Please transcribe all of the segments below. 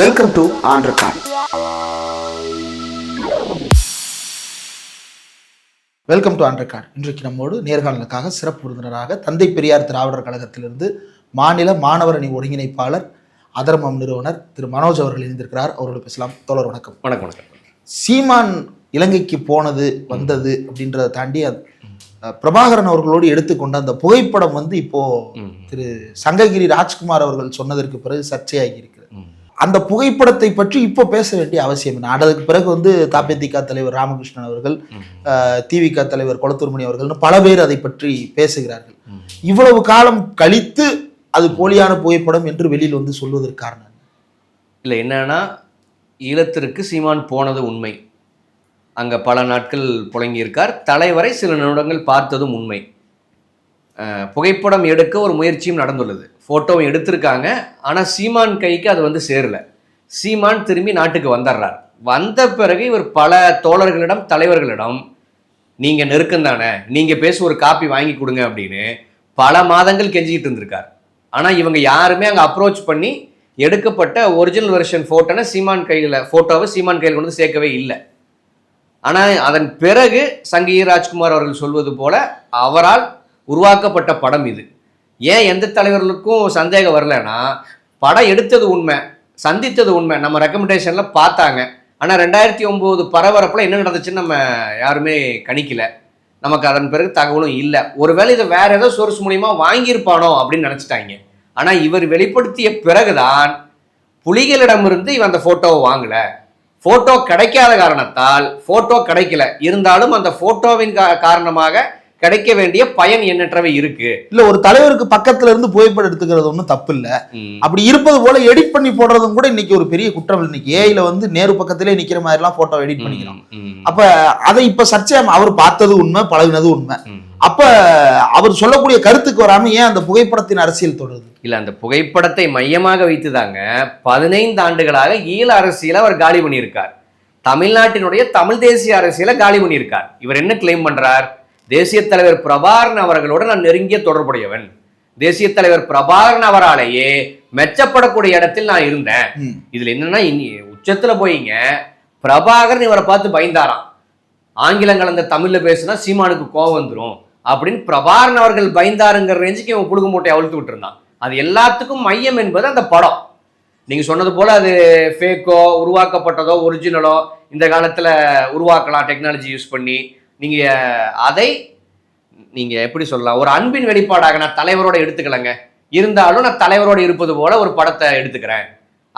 Welcome to ஆண்ட்ரகான் welcome to அண்டர்கார்ட் இன்றைக்கு நம்மோடு நேர்காணலுக்காக சிறப்பு விருந்தினராக தந்தை பெரியார் திராவிடர் கழகத்திலிருந்து மாநில மாணவர் அணி ஒருங்கிணைப்பாளர் அதர்மம் நிறுவனர் திரு மனோஜ் அவர்கள் இணைந்திருக்கிறார். அவரோடு பேசலாம். தோழர் வணக்கம். வணக்கம் வணக்கம். சீமான் இலங்கைக்கு போனது வந்தது அப்படின்றத தாண்டி பிரபாகரன் அவர்களோடு எடுத்துக்கொண்ட அந்த புகைப்படம் வந்து இப்போ. திரு சங்ககிரி ராஜ்குமார் அவர்கள் சொன்னதற்கு பிறகு சர்ச்சையாகி இருக்கிறது. ம். அந்த புகைப்படத்தை பற்றி இப்போ பேச வேண்டிய அவசியம் என்ன அதுக்கு பிறகு வந்து தாபேதிகா தலைவர் ராமகிருஷ்ணன் அவர்கள். திவிக தலைவர் கொளத்தூர்மணி அவர்கள்னு பல பேர் அதை பற்றி பேசுகிறார்கள். இவ்வளவு காலம் கழித்து அது போலியான புகைப்படம் என்று வெளியில் வந்து சொல்வதற்கு காரணம்? இல்லை என்னன்னா ஈழத்திற்கு சீமான் போனது உண்மை அங்கே பல நாட்கள் புழங்கியிருக்கார் தலைவரை சில நிமிடங்கள் பார்த்ததும் உண்மை புகைப்படம் எடுக்க ஒரு முயற்சியும் நடந்துள்ளது. ஃபோட்டோவும் எடுத்திருக்காங்க. ஆனால் சீமான் கைக்கு அது வந்து சேரல. சீமான் திரும்பி நாட்டுக்கு வந்துடுறார் வந்த பிறகு இவர் பல தோழர்களிடம் தலைவர்களிடம் நீங்கள் நெருக்கம் தானே? நீங்கள் பேச ஒரு காப்பி வாங்கி கொடுங்க அப்படின்னு பல மாதங்கள் கெஞ்சிக்கிட்டு இருந்திருக்கார். ஆனால் இவங்க யாருமே அங்கே அப்ரோச் பண்ணி எடுக்கப்பட்ட ஒரிஜினல் வெர்ஷன் ஃபோட்டோனை சீமான் கையில் ஃபோட்டோவை சீமான் கையில் கொண்டு சேர்க்கவே இல்லை. ஆனால் அதன் பிறகு சங்கீர் ராஜ்குமார் அவர்கள் சொல்வது போல அவரால் உருவாக்கப்பட்ட படம் இது. ஏன் எந்த தலைவர்களுக்கும் சந்தேகம் வரலன்னா படம் எடுத்தது உண்மை சந்தித்தது உண்மை நம்ம ரெக்கமெண்டேஷனில் பார்த்தாங்க. ஆனால் ரெண்டாயிரத்தி ஒம்பது பரபரப்பில் என்ன நடந்துச்சுன்னு நம்ம யாருமே கணிக்கல. நமக்கு அதன் பிறகு தகவலும் இல்லை. ஒருவேளை இதை வேற ஏதோ சோர்ஸ் மூலியமாக வாங்கியிருப்பானோ அப்படின்னு நினச்சிட்டாங்க. ஆனால் இவர் வெளிப்படுத்திய பிறகுதான் புலிகளிடமிருந்து இவன் அந்த ஃபோட்டோவை வாங்கலை. ஃபோட்டோ கிடைக்காத காரணத்தால் ஃபோட்டோ கிடைக்கல. இருந்தாலும் அந்த ஃபோட்டோவின் கா காரணமாக கிடைக்க வேண்டிய பயன் எண்ணற்றவை இருக்கு. இல்ல ஒரு தலைவருக்கு பக்கத்துல இருந்து புகைப்படம் எடுத்துக்கிறது ஒன்றும் தப்பு இல்ல அப்படி இருப்பது போல எடிட் பண்ணி போடுறதும் கூட இன்னைக்கு ஒரு பெரிய குற்றம் இன்னைக்கு ஏஐல வந்து நேரு பக்கத்திலே நிக்கிற மாதிரி எல்லாம் போட்டோ எடிட் பண்ணிக்கிறோம். அப்ப அதை இப்ப சர்ச்சை அவர் பார்த்தது உண்மை பழகினது உண்மை. அப்ப அவர் சொல்லக்கூடிய கருத்துக்கு வராம ஏன் அந்த புகைப்படத்தின் அரசியல் தொடருது? இல்ல அந்த புகைப்படத்தை மையமாக வைத்துதாங்க பதினைந்து ஆண்டுகளாக ஈழ அரசியலை அவர் காலி பண்ணியிருக்கார். தமிழ்நாட்டினுடைய தமிழ் தேசிய அரசியலை காலி பண்ணியிருக்கார். இவர் என்ன கிளைம் பண்றார்? தேசிய தலைவர் பிரபாகரன் அவர்களோட நான் நெருங்கிய தொடர்புடையவன். தேசிய தலைவர் பிரபாகரன் அவராலேயே மெச்சப்படக்கூடிய இடத்தில் நான் இருந்தேன். இதுல என்னன்னா இனி உச்சத்துல போயிங்க. பிரபாகரன் இவரை பார்த்து பயந்தாராம். ஆங்கிலம் கலந்த தமிழ்ல பேசுனா சீமானுக்கு கோவம் வந்துரும். அப்படின்னு பிரபாகரன் அவர்கள் பயந்தாருங்கிற ரேஞ்சுக்கு இவன் புழுகு மூட்டை அவிழ்த்து விட்டுருந்தான். அது எல்லாத்துக்கும் மையம் என்பது அந்த படம். நீங்க சொன்னது போல அது ஃபேக்கோ உருவாக்கப்பட்டதோ ஒரிஜினலோ இந்த காலத்துல உருவாக்கலாம் டெக்னாலஜி யூஸ் பண்ணி நீங்க அதை நீங்க எப்படி சொல்லலாம் ஒரு அன்பின் வெளிப்பாடாக நான் தலைவரோட எடுத்துக்கலங்க. இருந்தாலும் நான் தலைவரோட இருப்பது போல ஒரு படத்தை எடுத்துக்கிறேன்.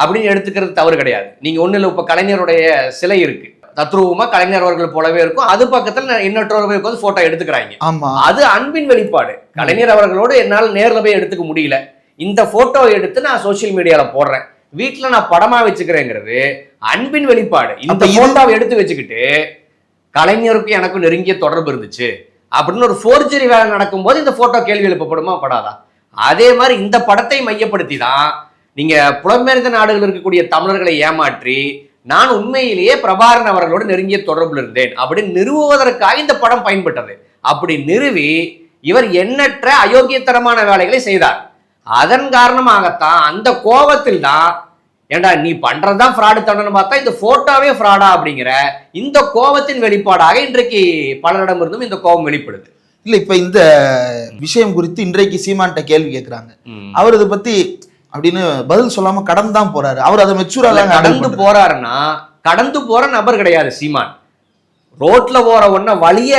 அப்படின்னு எடுத்துக்கிறது தவறு கிடையாது. நீங்க ஒண்ணு இல்லை இப்ப கலைஞருடைய சிலை இருக்கு. தத்ரூபமா கலைஞர் அவர்கள் போலவே இருக்கும். அது பக்கத்துல இன்னொருவர் உட்காந்து போட்டோ எடுத்துக்கிறாங்க. ஆமா. அது அன்பின் வெளிப்பாடு. கலைஞர் அவர்களோடு என்னால் நேர்ல போய் எடுத்துக்க முடியல. இந்த போட்டோ எடுத்து நான் சோஷியல் மீடியால போடுறேன். வீட்டுல நான் படமா வச்சுக்கிறேங்கிறது அன்பின் வெளிப்பாடு. இந்த அப்ப இது- போட்டோவை எடுத்து வச்சுக்கிட்டு கலைஞருக்கும் எனக்கும் நெருங்கிய தொடர்பு இருந்துச்சு. அப்படின்னு ஒரு ஃபோர்ஜரி வேலை நடக்கும்போது இந்த ஃபோட்டோ கேள்வி எழுப்பப்படுமா? படாதா. அதே மாதிரி இந்த படத்தை மையப்படுத்தி தான் நீங்க புலம்பெயர்ந்த நாடுகள் இருக்கக்கூடிய தமிழர்களை ஏமாற்றி நான் உண்மையிலேயே பிரபாகரன் அவர்களோடு நெருங்கிய தொடர்பில் இருந்தேன் அப்படின்னு நிறுவுவதற்காக இந்த படம் பயன்பட்டது. அப்படி நிறுவி இவர் எண்ணற்ற அயோக்கியத்தனமான வேலைகளை செய்தார். அதன் காரணமாகத்தான் அந்த கோபத்தில் தான் ஏண்டா நீ பண்றதுதான் ஃப்ராடு தண்டனை பார்த்தா இந்த போட்டோவே ஃப்ராடா அப்படிங்கிற இந்த கோபத்தின் வெளிப்பாடாக இன்றைக்கு பலரிடமிருந்தும் இந்த கோபம் வெளிப்படுது. இல்ல இப்ப இந்த விஷயம் குறித்து இன்றைக்கு சீமான்ட்ட கேள்வி கேட்கிறாங்க அவர் இதை பத்தி அப்படின்னு பதில் சொல்லாம கடந்து தான் போறாரு. அவர் அதை மெச்சூரா கடந்து போறாருன்னா கடந்து போற நபர் கிடையாது சீமான். ரோட்ல போற ஒன்ன வழிய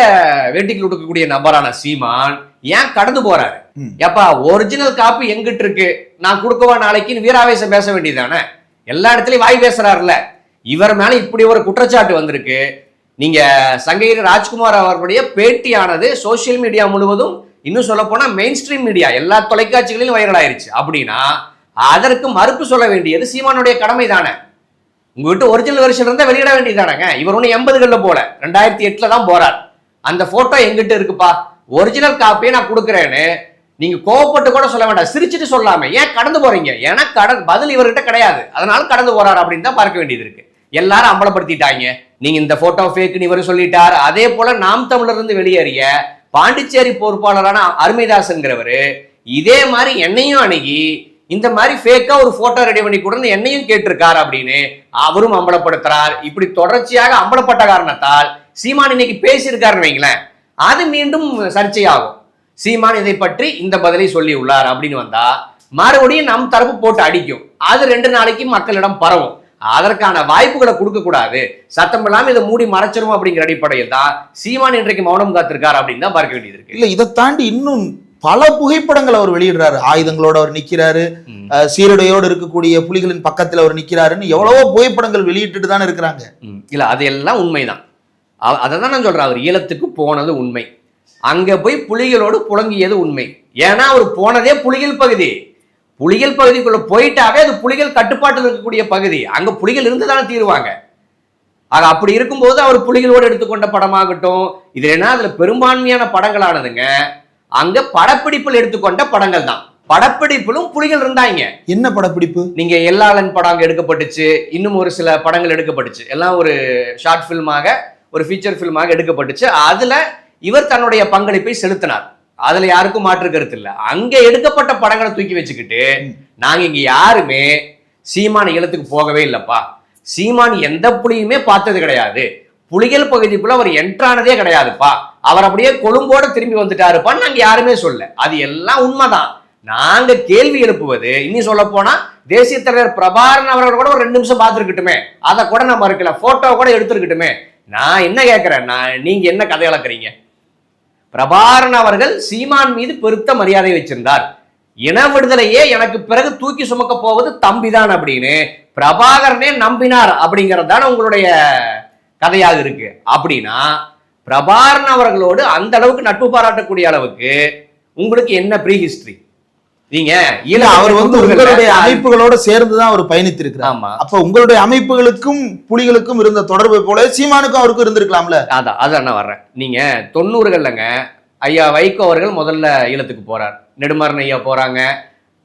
வேட்டிக்கு கொடுக்கக்கூடிய நபரான சீமான் ஏன் கடந்து போறாரு? ம். ஏப்பா ஒரிஜினல் காப்பி எங்கிட்டு இருக்கு? நான் கொடுக்கவா நாளைக்குன்னு வீராவேசம் பேச வேண்டியதானே எல்லா இடத்துலயும் வாய் பேசுறாருல இவர் மேல இப்படி ஒரு குற்றச்சாட்டு வந்திருக்கு. நீங்க சங்ககிரி ராஜ்குமார் அவருடைய பேட்டியானது சோஷியல் மீடியா முழுவதும் இன்னும் சொல்ல போனா மெயின் ஸ்ட்ரீம் மீடியா எல்லா தொலைக்காட்சிகளிலும் வைரல் ஆயிருச்சு. அப்படின்னா அதற்கு மறுப்பு சொல்ல வேண்டியது சீமானுடைய கடமை தானே உங்ககிட்ட ஒரிஜினல் வெர்ஷன் இருந்தா வெளியிட வேண்டியதானங்க இவர் ஒன்று எண்பதுகள்ல போல. ரெண்டாயிரத்தி எட்டுல தான் போறார். அந்த போட்டோ எங்கிட்ட இருக்குப்பா? ஒரிஜினல் காப்பியை நான் கொடுக்குறேன்னு நீங்க கோவப்பட்டு கூட சொல்ல வேண்டாம். சிரிச்சுட்டு சொல்லாம. ஏன் கடந்து போறீங்க? ஏன்னா கடன் பதில் இவர்கிட்ட கிடையாது. அதனால கடந்து போறாரு அப்படின்னு தான் பார்க்க வேண்டியது இருக்கு. எல்லாரும் அம்பலப்படுத்திட்டாங்க. நீங்க இந்த போட்டோ ஃபேக்குன்னு இவர் சொல்லிட்டார். அதே போல நாம் தமிழர் இருந்து வெளியேறிய பாண்டிச்சேரி பொறுப்பாளரான அருமைதாசன்கிறவர் இதே மாதிரி என்னையும் அணுகி இந்த மாதிரி ஃபேக்கா ஒரு போட்டோ ரெடி பண்ணி கொடுன்னு என்னையும் கேட்டிருக்காரு அப்படின்னு அவரும் அம்பலப்படுத்துறார். இப்படி தொடர்ச்சியாக அம்பலப்பட்ட காரணத்தால் சீமான் இன்னைக்கு பேசியிருக்காருன்னு வைங்களேன். அது மீண்டும் சர்ச்சையாகும். சீமான் இதை பற்றி இந்த பதிலை சொல்லி உள்ளார் அப்படின்னு வந்தா மறுபடியும் நம் தரப்பு போட்டு அடிக்கும். அது ரெண்டு நாளைக்கு மக்களிடம் பரவும். அதற்கான வாய்ப்புகளை கொடுக்க கூடாது சத்தம் இல்லாம இதை மூடி மறைச்சிரும் அப்படிங்கிற அடிப்படையில் தான் சீமான் இன்றைக்கு மௌனம் காத்திருக்கார் அப்படின்னு தான் பார்க்க வேண்டியது இருக்கு. இல்ல இதை தாண்டி இன்னும் பல புகைப்படங்கள் அவர் வெளியிடுறாரு. ஆயுதங்களோட அவர் நிக்கிறாரு. சீருடையோடு இருக்கக்கூடிய புலிகளின் பக்கத்துல அவர் நிக்கிறாருன்னு எவ்வளவோ புகைப்படங்கள் வெளியிட்டுட்டு தானே இருக்கிறாங்க. இல்ல அது எல்லாம் உண்மைதான். அதை தான் நான் சொல்றேன். அவர் ஈழத்துக்கு போனது உண்மை. அங்க போய் புலிகளோடு புழங்கியது உண்மை. ஏன்னா அவர் போனதே புலிகள் பகுதி. புலிகள் பகுதிக்குள்ள போயிட்டாவே அது புலிகள் கட்டுப்பாட்டில் இருக்கக்கூடிய பகுதி. அங்க புலிகள் இருந்து தானே தீருவாங்க. ஆக அப்படி இருக்கும்போது அவர் புலிகளோடு எடுத்துக்கொண்ட படமாகட்டும் இது என்ன அதுல பெரும்பான்மையான படங்களானதுங்க. அங்க படப்பிடிப்பில் எடுத்துக்கொண்ட படங்கள் தான். படப்பிடிப்பிலும் புலிகள் இருந்தாங்க. என்ன படப்பிடிப்பு? நீங்க எல்லாளன் படம் அங்க எடுக்கப்பட்டுச்சு. இன்னும் ஒரு சில படங்கள் எடுக்கப்பட்டுச்சு. எல்லாம் ஒரு ஷார்ட் ஃபில்மாக ஒரு ஃபீச்சர் ஃபில்மாக எடுக்கப்பட்டுச்சு. அதுல இவர் தன்னுடைய பங்களிப்பை செலுத்தினார். அதுல யாருக்கும் மாற்று கருத்து இல்ல. அங்க எடுக்கப்பட்ட படங்களை தூக்கி வச்சுக்கிட்டு நாங்க இங்க யாருமே சீமான ஈழத்துக்கு போகவே இல்லப்பா. சீமான் எந்த புலியுமே பார்த்தது கிடையாது. புலிகள் பகுதிக்குள்ள அவர் என்ட்ரானதே கிடையாதுப்பா. அவர் அப்படியே கொழும்போட திரும்பி வந்துட்டாருப்பான்னு நாங்க யாருமே சொல்ல அது எல்லாம் உண்மைதான். நாங்க கேள்வி எழுப்புவது இனி சொல்ல போனா தேசிய தலைவர் பிரபாரன் அவர்கள் கூட ஒரு ரெண்டு நிமிஷம் பார்த்துருக்கட்டுமே. அதை கூட நான் மறுக்கல. போட்டோ கூட எடுத்துருக்கட்டுமே. நான் என்ன கேட்கிறேன் நான் நீங்க என்ன கதை வளர்க்குறீங்க பிரபாரன் அவர்கள் சீமான் மீது பெருத்த மரியாதை வச்சிருந்தார். இன விடுதலையே எனக்கு பிறகு தூக்கி சுமக்க போவது தம்பிதான் அப்படின்னு பிரபாகரனே நம்பினார் அப்படிங்கிறது தானே உங்களுடைய கதையாக இருக்கு. அப்படின்னா பிரபாரன் அவர்களோடு அந்த அளவுக்கு நட்பு பாராட்டக்கூடிய அளவுக்கு உங்களுக்கு என்ன ப்ரீ ஹிஸ்டரி நீங்க இல்ல அவர் வந்து உங்களுடைய அமைப்புகளோட சேர்ந்து தான் அவர் பயணித்திருக்கிறார். ஆமா. அப்ப உங்களுடைய அமைப்புகளுக்கும் புலிகளுக்கும் இருந்த தொடர்பை போல சீமானுக்கும் அவருக்கும் இருந்திருக்கலாம்ல? அதான் அதான் நான் வர்றேன். நீங்க தொண்ணூறுகள்லங்க ஐயா வைகோ அவர்கள் முதல்ல ஈழத்துக்கு போறார். நெடுமாறன் ஐயா போறாங்க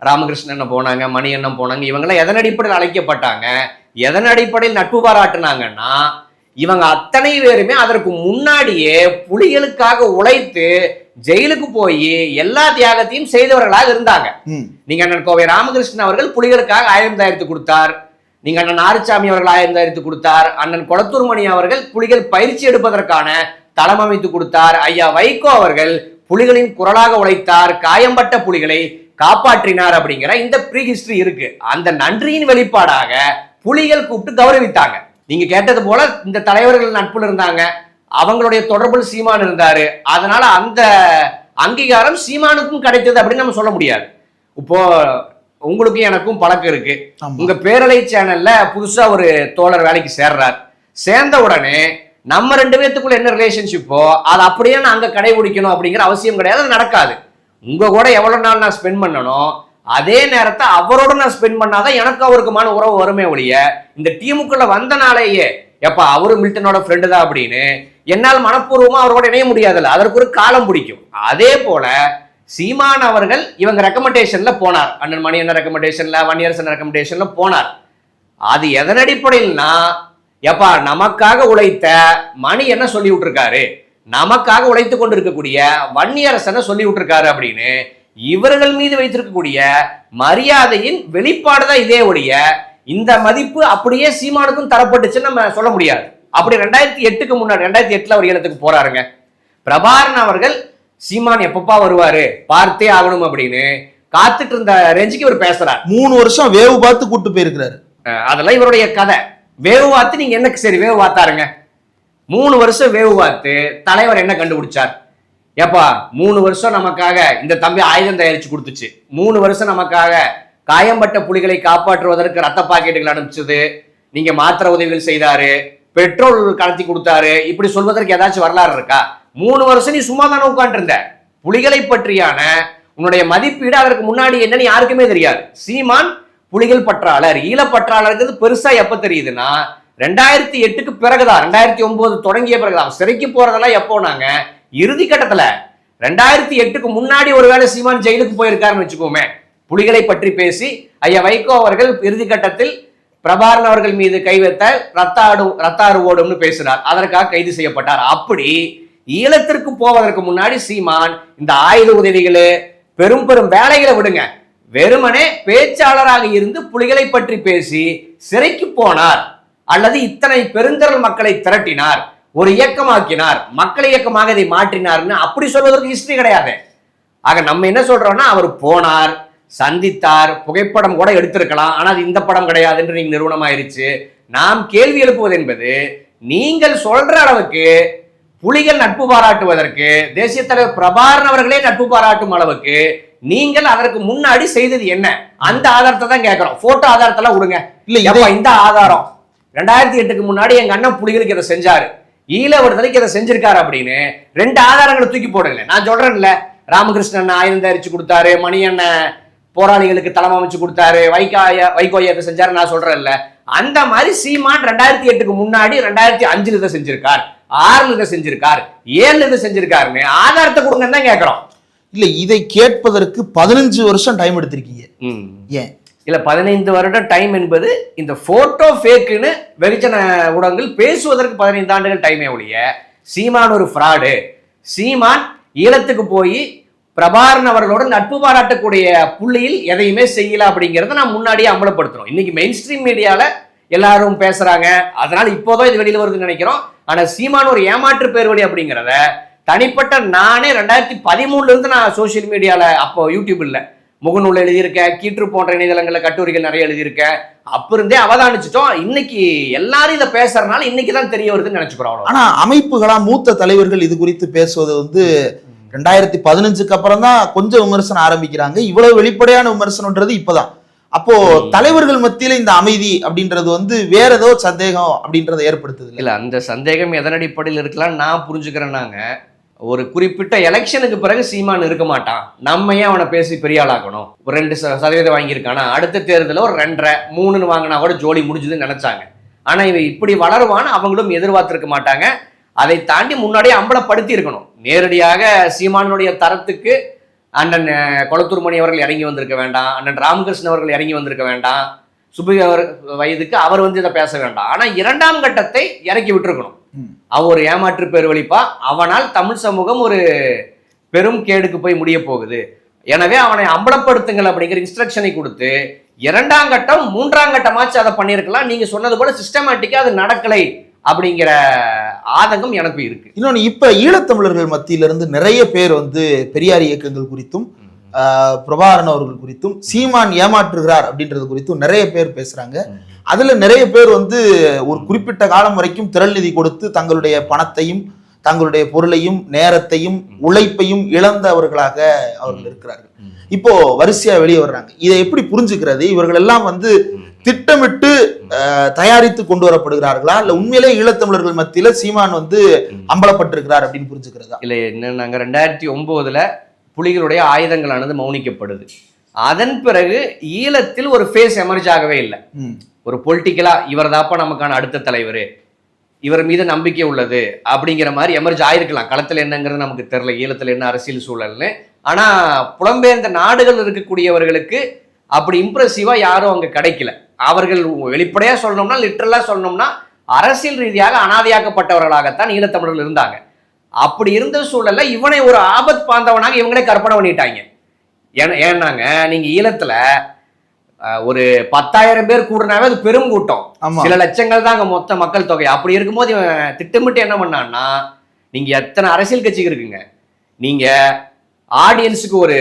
ராமகிருஷ்ணன் போனாங்க மணி அண்ணன் போனாங்க இவங்கெல்லாம் எதன் அடிப்படையில் அழைக்கப்பட்டாங்க எதன் அடிப்படையில் நட்பு பாராட்டுனாங்கன்னா இவங்க அத்தனை பேருமே அதற்கு முன்னாடியே புலிகளுக்காக உழைத்து ஜெயிலுக்கு போய் எல்லா தியாகத்தையும் செய்தவர்களாக இருந்தாங்க. நீங்க அண்ணன் கோவை ராமகிருஷ்ணன் அவர்கள் புலிகளுக்காக ஆயிரம் தயாரித்து கொடுத்தார். நீங்க அண்ணன் நாரிசாமி அவர்கள் ஆயிரம் தயாரித்து கொடுத்தார். அண்ணன் கொளத்தூர் மணி அவர்கள் புலிகள் பயிற்சி எடுப்பதற்கான தளம் அமைத்து கொடுத்தார். ஐயா வைகோ அவர்கள் புலிகளின் குரலாக உழைத்தார். காயம்பட்ட புலிகளை காப்பாற்றினார் அப்படிங்கிற இந்த ப்ரீ ஹிஸ்டரி இருக்கு. அந்த நன்றியின் வெளிப்பாடாக புலிகள் கூப்பிட்டு கௌரவித்தாங்க. நீங்க கேட்டது போல இந்த தலைவர்கள் நட்புல இருந்தாங்க. அவங்களுடைய தொடர்பில் சீமான் இருந்தாரு. அதனால அந்த அங்கீகாரம் சீமானுக்கும் கிடைத்தது அப்படின்னு நம்ம சொல்ல முடியாது. இப்போ உங்களுக்கும் எனக்கும் பழக்கம் இருக்கு. உங்க பேரலை சேனல்ல புதுசா ஒரு தோழர் வேலைக்கு சேர்றார். சேர்ந்த உடனே நம்ம ரெண்டு பேத்துக்குள்ள என்ன ரிலேஷன்ஷிப்போ அதை அப்படியே நான் அங்க கடைபிடிக்கணும் அப்படிங்கிற அவசியம் கிடையாது. அது நடக்காது. உங்க கூட எவ்வளவு நாள் நான் ஸ்பெண்ட் பண்ணணும் அதே நேரத்தை அவரோட நான் ஸ்பெண்ட் பண்ணாதான் எனக்கு அவருக்குமான உறவு வருமே ஒழிய இந்த டீமுக்குள்ள வந்த நாளேயே எப்ப அவரு மில்டனோட ஃப்ரெண்டு தான் அப்படின்னு என்னால் மனப்பூர்வமா அவரோட இணைய முடியாதுல்ல. அதற்கு ஒரு காலம் பிடிக்கும். அதே போல சீமான் அவர்கள் இவங்க ரெக்கமெண்டேஷன்ல போனார். அண்ணன் மணி அண்ணன் ரெக்கமெண்டேஷன்ல வன்னியரசன் ரெக்கமெண்டேஷன்ல போனார். அது எதன் அடிப்படையில்னா எப்பா நமக்காக உழைத்த மணி என்ன சொல்லி விட்டுருக்காரு? நமக்காக உழைத்து கொண்டிருக்கக்கூடிய வன்னியரசனை சொல்லி விட்டுருக்காரு அப்படின்னு இவர்கள் மீது வைத்திருக்கக்கூடிய மரியாதையின் வெளிப்பாடு தான் இதே ஒழிய இந்த மதிப்பு அப்படியே சீமானுக்கும் தரப்பட்டுச்சுன்னு நம்ம சொல்ல முடியாது. அப்படி ரெண்டாயிரத்தி எட்டுக்கு முன்னாடி ரெண்டாயிரத்தி எட்டுல அவர் ஈழத்துக்கு போறாருங்க. பிரபாகரன் அவர்கள் சீமான் எப்பப்பா வருவாரு? பார்த்தே ஆகணும் அப்படின்னு காத்துட்டு இருந்த ரேஞ்சுக்கு இவர் பேசுறார். மூணு வருஷம் வேவு பார்த்து கூட்டு போயிருக்கிறாரு. அதெல்லாம் இவருடைய கதை. வேவு பார்த்து நீங்க என்ன சரி வேவு பார்த்தாருங்க. மூணு வருஷம் வேவு பார்த்து தலைவர் என்ன கண்டுபிடிச்சார்? ஏப்பா மூணு வருஷம் நமக்காக இந்த தம்பி ஆயுதம் தயாரிச்சு கொடுத்துச்சு. மூணு வருஷம் நமக்காக காயம்பட்ட புலிகளை காப்பாற்றுவதற்கு ரத்த பாக்கெட்டுகள் அனுப்பிச்சது. நீங்க மாத்திரை உதவிகள் செய்தாரு. பெட்ரோல் கடத்தி கொடுத்தாரு. இப்படி சொல்வதற்கு ஏதாச்சும் வரலாறு இருக்கா? மூணு வருஷம் நீ சும்மா தானே உட்காந்துருந்த புலிகளை பற்றியான உன்னுடைய மதிப்பீடு அதற்கு முன்னாடி என்னன்னு யாருக்குமே தெரியாது. சீமான் புலிகள் பற்றாளர். ஈழப்பற்றாளர்ங்கிறது பெருசா எப்ப தெரியுதுன்னா ரெண்டாயிரத்தி எட்டுக்கு பிறகுதான். ரெண்டாயிரத்தி ஒன்பது தொடங்கிய பிறகுதான். சிறைக்கு போறதெல்லாம் எப்போ நாங்க? இறுதி கட்டத்துல. ரெண்டாயிரத்தி எட்டுக்கு முன்னாடி ஒருவேளை சீமான் ஜெயிலுக்கு போயிருக்காருன்னு வச்சுக்கோமே. புலிகளை பற்றி பேசி ஐயா வைகோ அவர்கள் இறுதி கட்டத்தில் அவர்கள் மீது கை வைத்த ரத்தாடு ரத்தாறு ஓடும்னு பேசினார். அதற்காக கைது செய்யப்பட்டார். அப்படி ஈழத்திற்கு போவதற்கு முன்னாடி சீமான் இந்த ஆயுத உதவிகளு பெரும் பெரும் வேலைகளை விடுங்க. வெறுமனே பேச்சாளராக இருந்து புலிகளை பற்றி பேசி சிறைக்கு போனார். அல்லது இத்தனை பெருந்திரள் மக்களை திரட்டினார். ஒரு இயக்கமாக்கினார். மக்கள் இயக்கமாக இதை மாற்றினார்னு அப்படி சொல்வதற்கு ஹிஸ்டரி கிடையாது. ஆக நம்ம என்ன சொல்றோம்னா அவர் போனார். சந்தித்தார் புகைப்படம் கூட எடுத்திருக்கலாம். ஆனால் அது இந்த படம் கிடையாது என்று நீங்க நிறுவனமாயிருச்சு. நாம் கேள்வி எழுப்புவது என்பது நீங்கள் சொல்ற அளவுக்கு புலிகள் நட்பு பாராட்டுவதற்கு தேசிய தலைவர் பிரபாகரன் அவர்களே நட்பு பாராட்டும் அளவுக்கு நீங்கள் அதற்கு முன்னாடி செய்தது என்ன? அந்த ஆதாரத்தை தான் கேட்கிறோம். போட்டோ ஆதாரத்தெல்லாம் விடுங்க இல்ல இந்த ஆதாரம்? ரெண்டாயிரத்தி எட்டுக்கு முன்னாடி எங்க அண்ணன் புலிகளுக்கு இதை செஞ்சாரு. ஈழ விடுதலைக்கு இதை செஞ்சிருக்காரு அப்படின்னு ரெண்டு ஆதாரங்களை தூக்கி போடுங்க நான் சொல்றேன்ல ராமகிருஷ்ணன் ஆயுதம் தயாரிச்சு கொடுத்தாரு மணி அண்ணன் போராளிகளுக்கு தலைமை அமைச்சு கொடுத்தாரு. வைகாய வைகோய இதை செஞ்சாரு நான் சொல்றேன்ல. அந்த மாதிரி சீமான் ரெண்டாயிரத்தி எட்டுக்கு முன்னாடி ரெண்டாயிரத்தி அஞ்சுல இதை செஞ்சிருக்கார். ஆறுல இதை செஞ்சிருக்கார். ஏழுல இதை செஞ்சிருக்காருன்னு ஆதாரத்தை கொடுங்கன்னு தான் கேட்கிறோம். இல்ல இதை கேட்பதற்கு பதினஞ்சு வருஷம் டைம் எடுத்திருக்கீங்க. ஏன்? இல்ல பதினைந்து வருடம் டைம் என்பது இந்த போட்டோ ஃபேக்குன்னு வெகுஜன ஊடகங்கள் பேசுவதற்கு பதினைந்து ஆண்டுகள் டைமே ஒழிய சீமான் ஒரு ஃப்ராடு சீமான் ஈழத்துக்கு போய் பிரபாரன் அவர்களோட நட்பு பாராட்டக்கூடிய புள்ளியில் எதையுமே செய்யல அப்படிங்கிறத நான் முன்னாடியே அம்பலப்படுத்துறோம். இன்னைக்கு மெயின் ஸ்ட்ரீம் மீடியால எல்லாரும் பேசுறாங்க. அதனால இப்போதான் இது வெளியில் வருதுன்னு நினைக்கிறோம். ஆனா சீமான் ஒரு ஏமாற்று பேர் வழி அப்படிங்கிறத தனிப்பட்ட நானே ரெண்டாயிரத்தி பதிமூணுல இருந்து நான் சோஷியல் மீடியால அப்போ யூடியூப் இல்ல. முகநூல் எழுதியிருக்கேன். கீற்று போன்ற இணையதளங்களில் கட்டுரைகள் நிறைய எழுதியிருக்கேன். அப்ப இருந்தே அவதானிச்சிட்டோம். இன்னைக்கு எல்லாரும் இதை பேசுறதுனால இன்னைக்கு தான் தெரிய வருதுன்னு நினைச்சுக்கிறோம் ஆனா அமைப்புகளா மூத்த தலைவர்கள் இது குறித்து பேசுவது வந்து ரெண்டாயிரத்தி பதினஞ்சுக்கு அப்புறம் தான் கொஞ்சம் விமர்சனம் ஆரம்பிக்கிறாங்க. இவ்வளவு வெளிப்படையான விமர்சனம்ன்றது இப்பதான். அப்போ தலைவர்கள் மத்தியில இந்த அமைதி அப்படின்றது வந்து வேற ஏதோ சந்தேகம் அப்படின்றத ஏற்படுத்துது இல்ல? அந்த சந்தேகம் எதன் அடிப்படையில் இருக்கலாம்? நான் புரிஞ்சுக்கிறேன்னாங்க ஒரு குறிப்பிட்ட எலெக்ஷனுக்கு பிறகு சீமான் இருக்க மாட்டான். நம்ம ஏன் அவனை பேசி பெரிய ஆளாக்கணும்? ஒரு ரெண்டு சதவீதம் வாங்கியிருக்கானா? அடுத்த தேர்தலில் ஒரு ரெண்டரை மூணுன்னு வாங்கினா கூட ஜோலி முடிஞ்சுதுன்னு நினைச்சாங்க. ஆனா இவன் இப்படி வளருவான்னு அவங்களும் எதிர்பார்த்திருக்க மாட்டாங்க. அதை தாண்டி முன்னாடியே அம்பலப்படுத்தி இருக்கணும். நேரடியாக சீமானுடைய தரத்துக்கு அண்ணன் அஹ், கொளத்தூர் மணி அவர்கள் இறங்கி வந்திருக்க வேண்டாம். அண்ணன் ராமகிருஷ்ணன் அவர்கள் இறங்கி வந்திருக்க வேண்டாம். சுபி அவர் வயதுக்கு அவர் வந்து இதை பேச வேண்டாம். ஆனா இரண்டாம் கட்டத்தை இறக்கி விட்டுருக்கணும். ம். அவன் ஒரு ஏமாற்று பேர் வழிப்பா அவனால் தமிழ் சமூகம் ஒரு பெரும் கேடுக்கு போய் முடிய போகுது. எனவே அவனை அம்பலப்படுத்துங்கள் அப்படிங்கிற இன்ஸ்ட்ரக்ஷனை கொடுத்து இரண்டாம் கட்டம் மூன்றாம் கட்டமாச்சு அதை பண்ணியிருக்கலாம். நீங்க சொன்னது போல சிஸ்டமேட்டிக்கா அது நடக்கலை. அப்படிங்கிற ஆதங்கம் எனக்கு இருக்கு. இன்னொன்னு இப்ப ஈழத்தமிழர்கள் மத்தியில இருந்து நிறைய பேர் வந்து பெரியார் இயக்கங்கள் குறித்தும் பிரபாகரன் அவர்கள் குறித்தும் சீமான் ஏமாற்றுகிறார் அப்படின்றது குறித்தும் நிறைய பேர் பேசுறாங்க. அதுல நிறைய பேர் வந்து ஒரு குறிப்பிட்ட காலம் வரைக்கும் திரள் நிதி கொடுத்து தங்களுடைய பணத்தையும் தங்களுடைய பொருளையும் நேரத்தையும் உழைப்பையும் இழந்தவர்களாக அவர்கள் இருக்கிறார்கள். இப்போ வரிசையா வெளியே வர்றாங்க. இதை எப்படி புரிஞ்சுக்கிறது? இவர்கள் எல்லாம் வந்து திட்டமிட்டு தயாரித்து கொண்டு வரப்படுகிறார்களா? இல்ல உண்மையிலே ஈழத்தமிழர்கள் மத்தியில சீமான் வந்து அம்பலப்பட்டிருக்கிறார் அப்படின்னு புரிஞ்சுக்கிறதா? இல்லை என்ன நாங்கள் ரெண்டாயிரத்தி ஒம்போதில் புலிகளுடைய ஆயுதங்களானது மௌனிக்கப்படுது. அதன் பிறகு ஈழத்தில் ஒரு ஃபேஸ் எமர்ஜ் ஆகவே இல்லை. ஒரு பொலிட்டிக்கலா இவர் தாப்பா நமக்கான அடுத்த தலைவர். இவர் மீது நம்பிக்கை உள்ளது அப்படிங்கிற மாதிரி எமர்ஜ் ஆயிருக்கலாம். களத்தில் என்னங்கிறது நமக்கு தெரில ஈழத்தில் என்ன அரசியல் சூழல்னு. ஆனால் புலம்பெயர்ந்த நாடுகள் இருக்கக்கூடியவர்களுக்கு அப்படி இம்ப்ரெசிவாக யாரும் அங்கே கிடைக்கல. அவர்கள் வெளிப்படையாக சொல்லணும்னா லிட்ரலாக சொல்லணும்னா அரசியல் ரீதியாக அனாதையாக்கப்பட்டவர்களாகத்தான் ஈழத்தமிழர்கள் இருந்தாங்க. அப்படி இருந்த சூழலில் இவனை ஒரு ஆபத் பாந்தவனாக இவங்களே கற்பனை பண்ணிட்டாங்க. ஏன்னாங்க நீங்கள் ஈழத்தில் ஒரு பத்தாயிரம் பேர் கூடுனாவே அது பெரும் கூட்டம். சில லட்சங்கள் தான் அங்க மொத்த மக்கள் தொகை. அப்படி இருக்கும்போது இவன் திட்டமிட்டு என்ன பண்ணான்னா நீங்க எத்தனை அரசியல் கட்சிகள் இருக்குங்க? நீங்க ஆடியன்ஸுக்கு ஒரு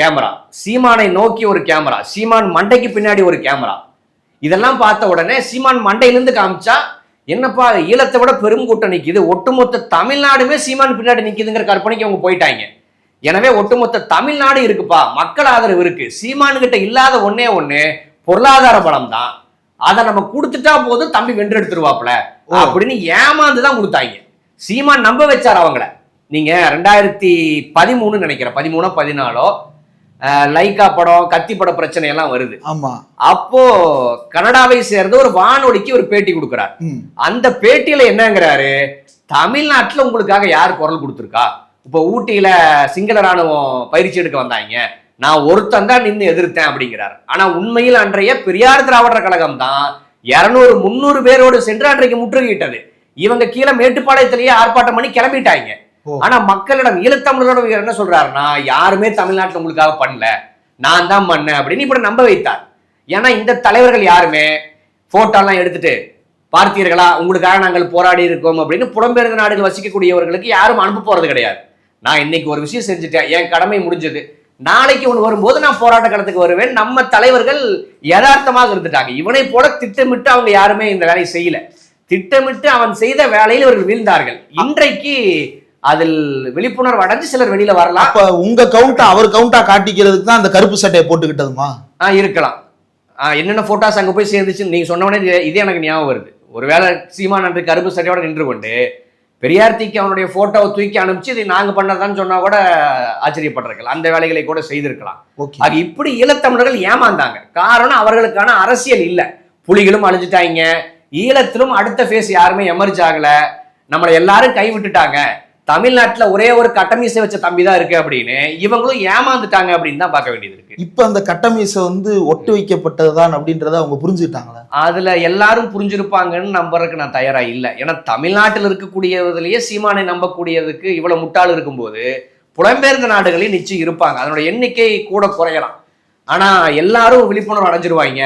கேமரா சீமானை நோக்கி ஒரு கேமரா சீமான் மண்டைக்கு பின்னாடி ஒரு கேமரா இதெல்லாம் பார்த்த உடனே சீமான் மண்டையிலிருந்து காமிச்சா என்னப்பா ஈழத்தை விட பெரும் கூட்டம் நிக்குது. ஒட்டுமொத்த தமிழ்நாடுமே சீமான் பின்னாடி நிக்குதுங்கிற கற்பனைக்கு அவங்க போயிட்டாங்க. எனவே ஒட்டுமொத்த தமிழ்நாடு இருக்குப்பா. மக்கள் ஆதரவு இருக்கு. சீமான் கிட்ட இல்லாத ஒண்ணே ஒண்ணு பொருளாதார பலம் தான் அதை நம்ம கொடுத்துட்டா போதும் தம்பி வென்றெடுத்துருவாப்ல ஓ. அப்படின்னு ஏமாந்து தான் கொடுத்தாங்க. சீமான் நம்ப வச்சார் அவங்கள. நீங்க ரெண்டாயிரத்தி பதிமூணு நினைக்கிறேன். பதிமூணோ பதினாலோ லைக்கா படம் கத்தி பட பிரச்சனை எல்லாம் வருது. ஆமா. அப்போ கனடாவை சேர்ந்த ஒரு வானொலிக்கு ஒரு பேட்டி கொடுக்குறார். அந்த பேட்டியில என்னங்கிறாரு? தமிழ்நாட்டுல உங்களுக்காக யார் குரல் கொடுத்துருக்கா? இப்போ ஊட்டியில சிங்கள ராணுவம் பயிற்சி எடுக்க வந்தாங்க. நான் ஒருத்தன் தான் நின்று எதிர்த்தேன் அப்படிங்கிறார். ஆனா உண்மையில் அன்றைய பெரியார் திராவிடர் கழகம் தான் இருநூறு முந்நூறு பேரோடு சென்று அன்றைக்கு முற்றுகையிட்டது. இவங்க கீழே மேட்டுப்பாளையத்திலேயே ஆர்ப்பாட்டம் பண்ணி கிளம்பிட்டாங்க. ஆனா மக்களிடம் ஈழத்தமிழரோட என்ன சொல்றாருன்னா யாருமே தமிழ்நாட்டுல உங்களுக்காக பண்ணல. நான் தான் பண்ணேன் அப்படின்னு இப்படி நம்ப வைத்தார். ஏன்னா இந்த தலைவர்கள் யாருமே? போட்டோலாம் எடுத்துட்டு பார்த்தீர்களா உங்களுக்காக நாங்கள் போராடி இருக்கோம் அப்படின்னு புலம்பெயர்ந்த நாடுகள் வசிக்கக்கூடியவர்களுக்கு யாரும் அனுப்ப போறது கிடையாது. நான் இன்னைக்கு ஒரு விஷயம் செஞ்சுட்டேன். என் கடமை முடிஞ்சது. நாளைக்கு ஒன்று வரும்போது நான் போராட்ட களத்துக்கு வருவேன். நம்ம தலைவர்கள் யதார்த்தமாக இருந்துட்டாங்க. இவனை போல திட்டமிட்டு அவங்க யாருமே இந்த வேலையை செய்யல. திட்டமிட்டு அவன் செய்த வேலையில் இவர்கள் வீழ்ந்தார்கள். இன்றைக்கு அதில் விழிப்புணர்வு அடைஞ்சு சிலர் வெளியில வரலாம். அப்ப உங்க கவுண்டா அவர் கவுண்டா காட்டிக்கிறதுக்கு தான் அந்த கருப்பு சட்டையை போட்டுக்கிட்டதுமா? ஆ இருக்கலாம். என்னென்ன போட்டோஸ் அங்கே போய் சேர்ந்துச்சு நீங்க சொன்ன உடனே இது- இதே எனக்கு ஞாபகம் வருது. ஒருவேளை சீமான் அன்று கருப்பு சட்டையோட நின்று கொண்டு பெரியார்த்திக்கு அவனுடைய போட்டோவை தூக்கி அனுப்பிச்சு இது நாங்க பண்ணதான்னு சொன்னா கூட ஆச்சரியப்பட்டிருக்கலாம். அந்த வேலைகளை கூட செய்திருக்கலாம். ஓகே. ஆக இப்படி ஈழத்தமிழர்கள் ஏமாந்தாங்க. காரணம் அவர்களுக்கான அரசியல் இல்ல. புலிகளும் அழிஞ்சிட்டாங்க. ஈழத்திலும் அடுத்த ஃபேஸ் யாருமே எமர்ஜ் ஆகல. நம்மளை எல்லாரும் கைவிட்டுட்டாங்க. தமிழ்நாட்டுல ஒரே ஒரு கட்டமீசை வச்ச தம்பி தான் இருக்கு அப்படின்னு இவங்களும் ஏமாந்துட்டாங்க அப்படின்னு தான் பார்க்க வேண்டியது இருக்கு. இப்ப அந்த கட்டமீசை வந்து ஒட்டு வைக்கப்பட்டதுதான் அப்படின்றத அவங்க புரிஞ்சுக்கிட்டாங்களா? அதுல எல்லாரும் புரிஞ்சிருப்பாங்கன்னு நம்புறதுக்கு நான் தயாரா இல்லை. ஏன்னா தமிழ்நாட்டில் இருக்கக்கூடியதுலயே சீமானை நம்பக்கூடியதுக்கு இவ்வளவு முட்டாள் இருக்கும்போது புலம்பெயர்ந்த நாடுகளில் நிச்சயம் இருப்பாங்க. அதனோட எண்ணிக்கை கூட குறையலாம். ஆனா எல்லாரும் விழிப்புணர்வு அடைஞ்சிருவாங்க.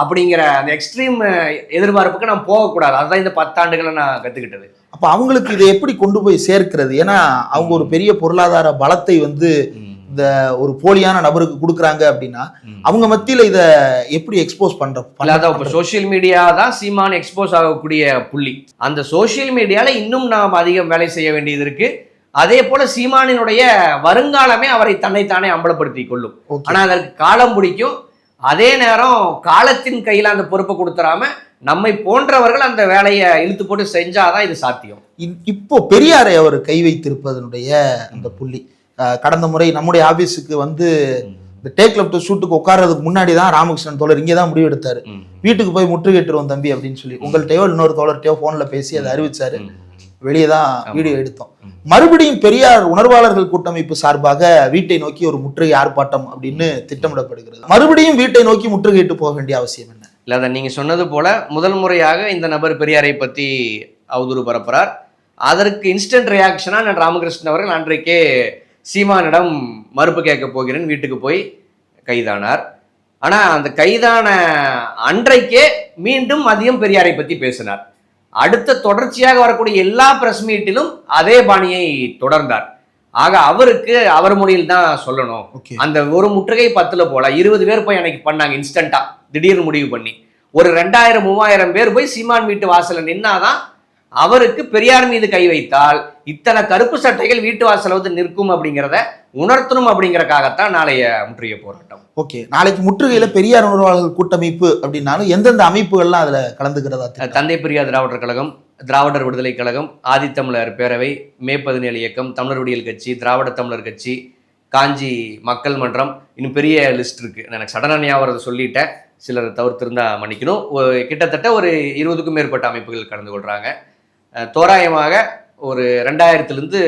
அப்படிங்கிற அந்த எக்ஸ்ட்ரீம் எதிர்பார்ப்புக்கு நான் போகக்கூடாது. அதுதான் இந்த பத்தாண்டுகளை நான் கத்துக்கிட்டது. அப்ப அவங்களுக்கு இதை எப்படி கொண்டு போய் சேர்க்கிறது? ஏன்னா அவங்க ஒரு பெரிய பொருளாதார பலத்தை வந்து இந்த ஒரு போலியான நபருக்கு கொடுக்குறாங்க அப்படின்னா அவங்க மத்தியில இத எப்படி எக்ஸ்போஸ் பண்ற அதான் இப்போ சோஷியல் மீடியா தான் சீமான் எக்ஸ்போஸ் ஆகக்கூடிய புள்ளி. அந்த சோஷியல் மீடியால இன்னும் நாம் அதிகம் வேலை செய்ய வேண்டியது இருக்கு. அதே போல சீமானினுடைய வருங்காலமே அவரை தன்னைத்தானே அம்பலப்படுத்தி கொள்ளும். Okay. ஆனா அதற்கு காலம் பிடிக்கும். அதே நேரம் காலத்தின் கையில அந்த பொறுப்பை கொடுத்துறாம நம்மை போன்றவர்கள் அந்த வேலையை இழுத்து போட்டு செஞ்சாதான் இது சாத்தியம். இப்போ பெரியாரை அவர் கை வைத்திருப்பதனுடைய அந்த புள்ளி. கடந்த முறை நம்முடைய ஆபீஸுக்கு வந்து இந்த டேக் லெப்ட் ஷூட்டுக்கு உட்கார்றதுக்கு முன்னாடி தான் ராமகிருஷ்ணன் தோழர் இங்கே தான் முடிவு எடுத்தாரு. வீட்டுக்கு போய் முற்றுகையிட்டுருவோம் தம்பி அப்படின்னு சொல்லி. உங்கள்கிட்டயோ இன்னொரு தோழர்கிட்டயோ போன்ல பேசி அதை அறிவிச்சாரு. வெளியே தான் வீடியோ எடுத்தோம். மறுபடியும் பெரியார் உணர்வாளர்கள் கூட்டமைப்பு சார்பாக வீட்டை நோக்கி ஒரு முற்றுகை ஆர்ப்பாட்டம் அப்படின்னு திட்டமிடப்படுகிறது. மறுபடியும் வீட்டை நோக்கி முற்றுகையிட்டு போக வேண்டிய அவசியம் என்ன? இல்ல அதை நீங்க சொன்னது போல முதல் முறையாக இந்த நபர் பெரியாரை பத்தி அவதூறு பரப்புறார். அதற்கு இன்ஸ்டன்ட் ரியாக்ஷனா நான் ராமகிருஷ்ணன் அவர்கள் அன்றைக்கே சீமானிடம் மறுப்பு கேட்க போகிறேன். வீட்டுக்கு போய் கைதானார். ஆனா அந்த கைதான அன்றைக்கே மீண்டும் மதியம் பெரியாரை பத்தி பேசினார். அடுத்த தொடர்ச்சியாக வரக்கூடிய எல்லா பிரஸ் மீட்டிலும் அதே பாணியை தொடர்ந்தார். ஆக அவருக்கு அவர் மொழியில் தான் சொல்லணும். அந்த ஒரு முற்றுகை பத்துல போல இருபது பேர் போய் அன்னைக்கு பண்ணாங்க இன்ஸ்டன்டா திடீர்னு முடிவு பண்ணி. ஒரு ரெண்டாயிரம் மூவாயிரம் பேர் போய் சீமான் வீட்டு வாசல்ல நின்னாதான் அவருக்கு பெரியார் மீது கை வைத்தால் இத்தனை கருப்பு சட்டைகள் வீட்டு வாசல்ல வந்து நிற்கும் அப்படிங்கிறத உணர்த்தணும் அப்படிங்கறக்காகத்தான் நாளைய முற்றுகை போராட்டம். ஓகே நாளைக்கு முற்றுகையில பெரியார் உணர்வாளர்கள் கூட்டமைப்பு அப்படின்னாலும் எந்தெந்த அமைப்புகள்லாம் அதுல கலந்துக்கிறதா? தந்தை பெரியார் திராவிடர் கழகம் திராவிடர் விடுதலை கழகம் ஆதித்தமிழர் பேரவை மே பதினேழு இயக்கம் தமிழர் விடியல் கட்சி திராவிட தமிழர் கட்சி காஞ்சி மக்கள் மன்றம் இன்னும் பெரிய லிஸ்ட் இருக்கு. எனக்கு சடனாக ஞாபகம் சொல்லிட்டேன். சிலர் தவிர்த்திருந்தா மன்னிக்கணும். கிட்டத்தட்ட ஒரு இருபதுக்கும் மேற்பட்ட அமைப்புகள் கலந்து கொள்றாங்க. அஹ் தோராயமாக ஒரு ரெண்டாயிரத்துலேருந்து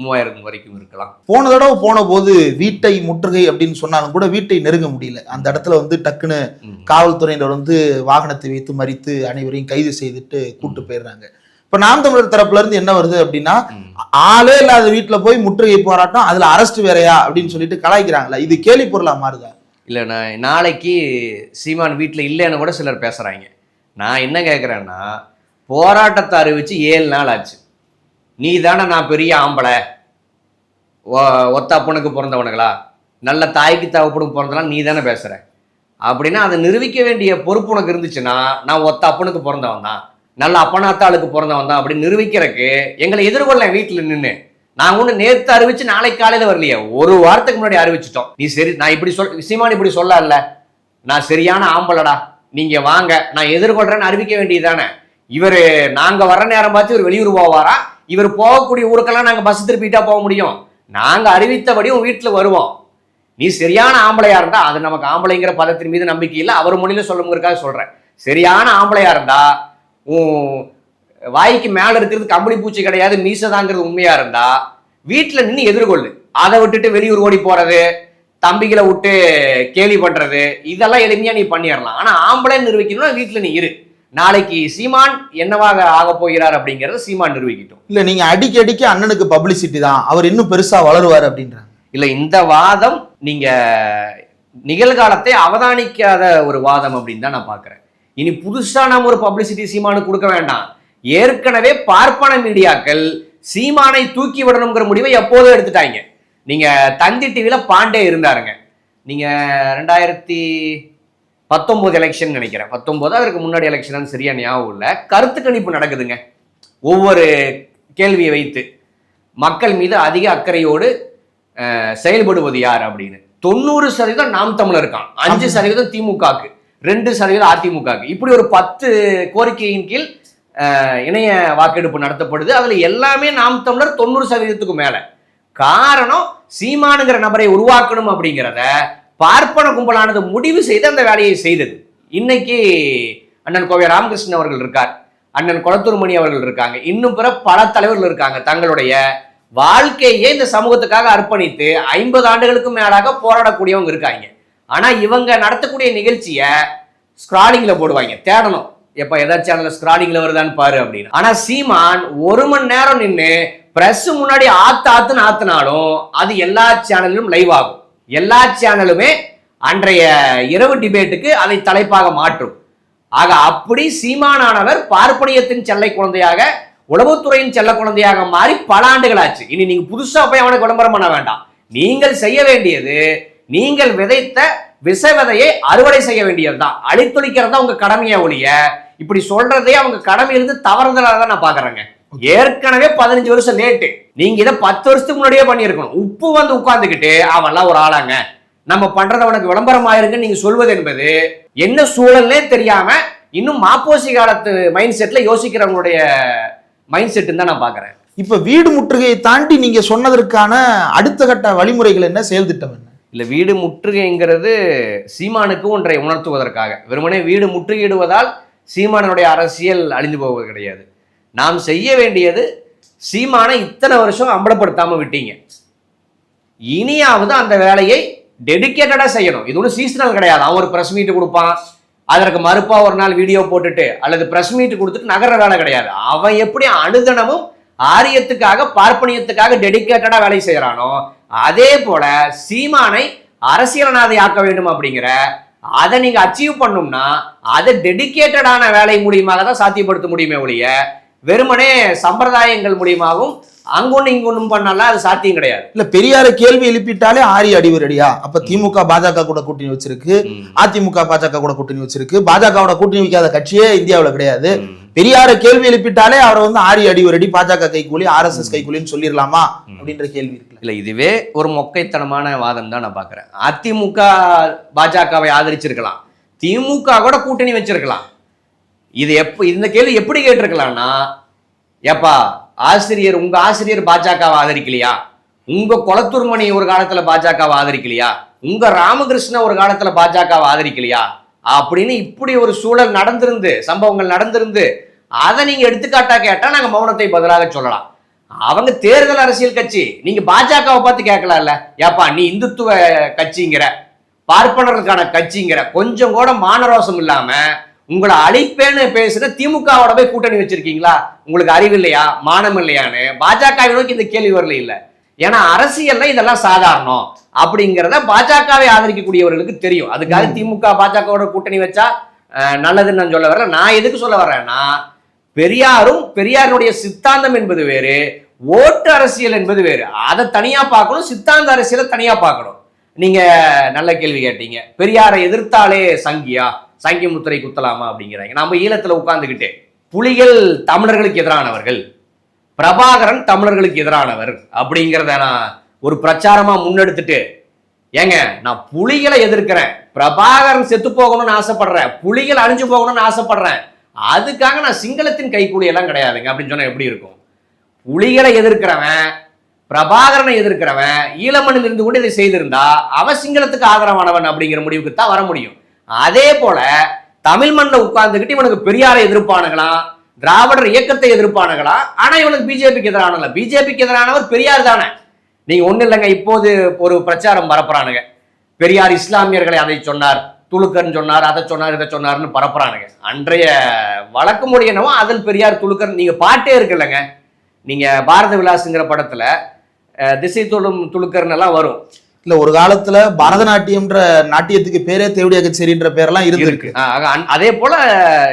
மூவாயிரம் வரைக்கும் இருக்கலாம். போன தடவை போன போது வீட்டை முற்றுகை அப்படின்னு சொன்னாலும் கூட வீட்டை நெருங்க முடியல. அந்த இடத்துல வந்து டக்குன்னு. காவல்துறையினர் வந்து வாகனத்தை வைத்து மறித்து அனைவரையும் கைது செய்துட்டு கூட்டு போயிடுறாங்க. இப்ப நாம் தமிழர் தரப்புல இருந்து என்ன வருது அப்படின்னா. ஆளே இல்லாத வீட்டுல போய் முற்றுகை போராட்டம் அதுல அரெஸ்ட் வேறையா அப்படின்னு சொல்லிட்டு கலாய்க்கிறாங்களா? இது கேலி பொருளா மாறுதா? இல்லை நான் நாளைக்கு சீமான் வீட்டில் இல்லைன்னு கூட சிலர் பேசுகிறாங்க நான் என்ன கேட்குறேன்னா போராட்டத்தை அறிவிச்சு ஏழு நாள் ஆச்சு. நீ தானே நான் பெரிய ஆம்பளை. ஒ- ஒத்த அப்பனுக்கு பிறந்தவனுங்களா? நல்ல தாய்க்கு தகப்பனுக்கு பிறந்தலாம் நீ தானே பேசுகிற அப்படின்னா அதை நிரூபிக்க வேண்டிய பொறுப்பு உனக்கு இருந்துச்சுன்னா நான் ஒத்த அப்பனுக்கு பிறந்தவன் தான். நல்ல அப்பனாத்தாளுக்கு பிறந்தவன் தான் அப்படின்னு நிரூபிக்கிறக்கு எங்களை எதிர்கொள்ள வீட்டில் நின்று நாங்கள் ஒன்று நேற்று அறிவிச்சு நாளைக்கு காலையில் வரலையே ஒரு வாரத்துக்கு முன்னாடி அறிவிச்சிட்டோம். நீ சரி நான் இப்படி சொல் சீமான் இப்படி சொல்லல. நான் சரியான ஆம்பளடா. நீங்கள் வாங்க நான் எதிர்கொள்கிறேன்னு அறிவிக்க வேண்டியதானே இவர் நாங்கள் வர நேரம் பார்த்து இவர் வெளியூர் போவாரா? இவர் போகக்கூடிய ஊருக்கெல்லாம் நாங்கள் பஸ் திருப்பிட்டா போக முடியும். நாங்கள் அறிவித்தபடி உன் வீட்டில் வருவோம். நீ சரியான ஆம்பளையா இருந்தா அது நமக்கு ஆம்பளைங்கிற பதத்தின் மீது நம்பிக்கை இல்லை. அவர் மொழியில சொல்லுங்கிறக்காக சொல்றேன். சரியான ஆம்பளையா இருந்தா உன் வாய்க்கு மேலே இருக்கிறது கம்பளி பூச்சி கிடையாது மீசதாங்கிறது உண்மையா இருந்தா வீட்டில் நின்று எதிர்கொள்ளு. அதை விட்டுட்டு வெளியூர் ஓடி போறது தம்பிகளை விட்டு கேலி பண்றது இதெல்லாம் எளிமையா நீ பண்ணிடலாம். ஆனா ஆம்பளை நிரூபிக்கணும்னா வீட்டில் நீ இரு. நாளைக்கு சீமான் என்னவாக ஆக போகிறார் அப்படிங்கறத சீமான் நிரூபிக்கட்டும். இல்ல நீங்க அடிக்க அடிக்க அண்ணனுக்கு பப்ளிசிட்டி தான். அவர் இன்னும் பெருசா வளருவார் அப்படின்றாங்க. இல்ல இந்த வாதம் நீங்க நிகழ்காலத்தை அவதானிக்காத ஒரு வாதம் அப்படின்னு தான் நான் பார்க்குறேன். இனி புதுசாக நம்ம ஒரு பப்ளிசிட்டி சீமானுக்கு கொடுக்க வேண்டாம். ஏற்கனவே பார்ப்பன மீடியாக்கள் சீமானை தூக்கி விடணுங்கிற முடிவை எப்போதும் எடுத்துட்டாங்க. நீங்க தந்தி டிவியில பாண்டே இருந்தாருங்க. நீங்க ரெண்டாயிரத்தி பத்தொன்பது எலெக்ஷன் நினைக்கிறேன். பத்தொன்பது அதற்கு முன்னாடி எலெக்ஷன் சரியா ஞாபகம் இல்லை. கருத்து கணிப்பு நடக்குதுங்க. ஒவ்வொரு கேள்வியை வைத்து மக்கள் மீது அதிக அக்கறையோடு செயல்படுவது யார் அப்படின்னு. தொண்ணூறு சதவீதம் நாம் தமிழர் இருக்கான். அஞ்சு சதவீதம் திமுகக்கு ரெண்டு சதவீதம் அதிமுகக்கு இப்படி ஒரு பத்து கோரிக்கையின் கீழ் இணைய வாக்கெடுப்பு நடத்தப்படுது. அதுல எல்லாமே நாம் தமிழர் தொண்ணூறு சதவீதத்துக்கு மேல. காரணம் சீமானுங்கிற நபரை உருவாக்கணும் அப்படிங்கிறத பார்ப்பன கும்பலானது முடிவு செய்து அந்த வேலையை செய்தது. இன்னைக்கு அண்ணன் கோவை ராமகிருஷ்ணன் அவர்கள் இருக்கார் அண்ணன் குளத்தூர்மணி அவர்கள் இருக்காங்க இன்னும் பிற பல தலைவர்கள் இருக்காங்க. தங்களுடைய வாழ்க்கையே இந்த சமூகத்துக்காக அர்ப்பணித்து ஐம்பது ஆண்டுகளுக்கு மேலாக போராடக்கூடியவங்க இருக்காங்க. ஆனால் இவங்க நடத்தக்கூடிய நிகழ்ச்சியை ஸ்க்ராலிங்கில் போடுவாங்க தேடணும். எப்போ எதாச்சும் சேனலில் ஸ்க்ராலிங்கில் வருதான்னு பாரு அப்படின்னு. ஆனால் சீமான் ஒரு மணி நேரம் நின்று பிரஸ் முன்னாடி ஆத்து ஆத்துன்னு ஆத்துனாலும் அது எல்லா சேனலிலும் லைவ் ஆகும். எல்லா சேனலுமே அன்றைய இரவு டிபேட்டுக்கு அதை தலைப்பாக மாற்றும். ஆக அப்படி சீமானானவர் பார்ப்பனியத்தின் செல்லை குழந்தையாக உளவுத்துறையின் செல்ல குழந்தையாக மாறி பல ஆண்டுகள் ஆச்சு. இனி நீங்க புதுசா போய் அவனுக்கு விளம்பரம் பண்ண வேண்டாம். நீங்கள் செய்ய வேண்டியது நீங்கள் விதைத்த விச விதையை அறுவடை செய்ய வேண்டியதுதான். அழித்தொழிக்கிறது தான் உங்க கடமையை ஒழிய இப்படி சொல்றதே அவங்க கடமையிலிருந்து தவறுதலாக தான் நான் பாக்குறேங்க. ஏற்கனவே பதினஞ்சு வருஷம் லேட்டு நீங்க இதை பத்து வருஷத்துக்கு முன்னாடியே பண்ணியிருக்கணும். உப்பு வந்து உட்கார்ந்துக்கிட்டு அவன்லாம் ஒரு ஆளாங்க. நம்ம பண்றது அவனுக்கு விளம்பரம் ஆயிருக்குன்னு நீங்க சொல்வது என்பது என்ன சூழல்னே தெரியாம இன்னும் மாப்போசி காலத்து மைண்ட் செட்ல யோசிக்கிறவங்களுடைய மைண்ட் செட்டுன்னு தான் நான் பாக்குறேன் இப்ப வீடு முற்றுகையை தாண்டி நீங்க சொன்னதற்கான அடுத்த கட்ட வழிமுறைகள் என்ன? செயல் திட்டம் என்ன? இல்ல வீடு முற்றுகைங்கிறது சீமானுக்கு ஒன்றை உணர்த்துவதற்காக. வெறுமனே வீடு முற்றுகையிடுவதால் சீமானுடைய அரசியல் அழிந்து போவது கிடையாது. நாம் செய்ய வேண்டியது சீமானை இத்தனை வருஷம் அம்பலப்படுத்தாம விட்டீங்க. இனியாவது அந்த வேலையை டெடிக்கேட்டடா செய்யணும். இது ஒன்றும் சீசனல் கிடையாது. அவன் ஒரு ப்ரெஸ் மீட் கொடுப்பான். அதற்கு மறுப்பா ஒரு நாள் வீடியோ போட்டுட்டு அல்லது ப்ரெஸ் மீட் கொடுத்துட்டு நகர வேலை கிடையாது. அவன் எப்படி அனுதனமும் ஆரியத்துக்காக பார்ப்பனியத்துக்காக டெடிக்கேட்டடா வேலை செய்யறானோ அதே போல சீமானை அரசியலனாதை ஆக்க வேண்டும் அப்படிங்கிற அதை நீங்க அச்சீவ் பண்ணோம்னா அதை டெடிக்கேட்டடான வேலை மூலியமாக தான் சாத்தியப்படுத்த முடியுமே ஒழிய வெறுமனே சம்பிரதாயங்கள் மூலியமாகவும் அங்கொன்னு இங்கொன்னும் பண்ணாலாம் அது சாத்தியம் கிடையாது. இல்ல பெரியார கேள்வி எழுப்பிட்டாலே ஆரி அடிவரடியா அப்ப திமுக பாஜக கூட கூட்டணி வச்சிருக்கு. அதிமுக பாஜக கூட கூட்டணி வச்சிருக்கு. பாஜகவோட கூட்டணி வைக்காத கட்சியே இந்தியாவுல கிடையாது. பெரியார கேள்வி எழுப்பிட்டாலே அவரை வந்து ஆரி அடிவரடி பாஜக கைக்கூலி ஆர்எஸ்எஸ் கைக்கூலின்னு சொல்லிடலாமா? அப்படின்ற கேள்வி இருக்குல்ல. இல்ல இதுவே ஒரு மொக்கைத்தனமான வாதம் தான் நான் பாக்குறேன். அதிமுக பாஜகவை ஆதரிச்சிருக்கலாம். திமுக கூட கூட்டணி வச்சிருக்கலாம். இது எப்ப இந்த கேள்வி எப்படி கேட்டிருக்கலாம்னா ஏப்பா ஆசிரியர் உங்க ஆசிரியர் பாஜகவை ஆதரிக்கலையா? உங்க குளத்தூர்மணி ஒரு காலத்துல பாஜகவை ஆதரிக்கலையா? உங்க ராமகிருஷ்ண ஒரு காலத்துல பாஜகவை ஆதரிக்கலையா? அப்படின்னு இப்படி ஒரு சூழல் நடந்திருந்து சம்பவங்கள் நடந்திருந்து அதை நீங்க எடுத்துக்காட்டா கேட்டா நாங்க மௌனத்தை பதிலாக சொல்லலாம். அவங்க தேர்தல் அரசியல் கட்சி நீங்க பாஜகவை பார்த்து கேட்கலாம்ல. ஏப்பா நீ இந்துத்துவ கட்சிங்கிற பார்ப்பனர்களுக்கான கட்சிங்கிற கொஞ்சம் கூட மானரோசம் இல்லாம உங்களை அழிப்பேன்னு பேசுற திமுகவோட போய் கூட்டணி வச்சிருக்கீங்களா? உங்களுக்கு அறிவு இல்லையா? மானம் இல்லையான்னு? பாஜக நோக்கி இந்த கேள்வி வரல இல்ல. ஏன்னா அரசியல்ல இதெல்லாம் சாதாரணம் அப்படிங்கிறத பாஜகவை ஆதரிக்கக்கூடியவர்களுக்கு தெரியும். அதுக்காக திமுக பாஜகவோட கூட்டணி வச்சா நல்லதுன்னு நான் சொல்ல வரல. நான் எதுக்கு சொல்ல வர்றேன்னா பெரியாரும் பெரியாருடைய சித்தாந்தம் என்பது வேறு ஓட்டு அரசியல் என்பது வேறு. அதை தனியா பார்க்கணும் சித்தாந்த அரசியலை தனியா பார்க்கணும். நீங்க நல்ல கேள்வி கேட்டீங்க. பெரியாரை எதிர்த்தாலே சங்கியா? சங்கி முத்திரை குத்தலாமா அப்படிங்கிறாங்க. நம்ம ஈழத்தில் உட்காந்துக்கிட்டு புலிகள் தமிழர்களுக்கு எதிரானவர்கள் பிரபாகரன் தமிழர்களுக்கு எதிரானவர் அப்படிங்கிறத நான் ஒரு பிரச்சாரமாக முன்னெடுத்துட்டு ஏங்க நான் புலிகளை எதிர்க்கிறேன். பிரபாகரன் செத்து போகணும்னு ஆசைப்படுறேன். புலிகள் அழிஞ்சு போகணும்னு ஆசைப்படுறேன். அதுக்காக நான் சிங்களத்தின் கைக்கூலியெல்லாம் கிடையாதுங்க. அப்படின்னு சொன்னால் எப்படி இருக்கும்? புலிகளை எதிர்க்கிறவன் பிரபாகரனை எதிர்க்கிறவன் ஈழமண்ணில் இருந்து கொண்டு இதை செய்திருந்தா அவன் சிங்களத்துக்கு ஆதரவானவன் அப்படிங்கிற முடிவுக்கு தான் வர முடியும். அதே போல தமிழ் மண்ணில் உட்கார்ந்துக்கிட்டு இவனுக்கு பெரியாரை எதிர்ப்பானுங்களாம் திராவிடர் இயக்கத்தை எதிர்ப்பானுங்களா? ஆனா இவனுக்கு பிஜேபிக்கு எதிரானல பிஜேபிக்கு எதிரானவர் பெரியார் தானே. நீங்க ஒண்ணு இல்லைங்க இப்போது ஒரு பிரச்சாரம் பரப்புறானுங்க. பெரியார் இஸ்லாமியர்களை அதை சொன்னார் துளுக்கர்னு சொன்னார் அதை சொன்னார் இதை சொன்னார்னு பரப்புறானுங்க. அன்றைய வழக்கு மொழி என்னவோ அதில் பெரியார் துளுக்கர் நீங்க பாட்டே இருக்குல்லங்க. நீங்க பாரத விலாசுங்கிற படத்துல திசை தொழும் துளுக்கர்னெல்லாம் வரும். இல்ல ஒரு காலத்துல பரதநாட்டியம்ன்ற நாட்டியத்துக்கு பேரே தேவடியா கச்சேரின்ற பேரெல்லாம் இருந்திருக்கு. அதே போல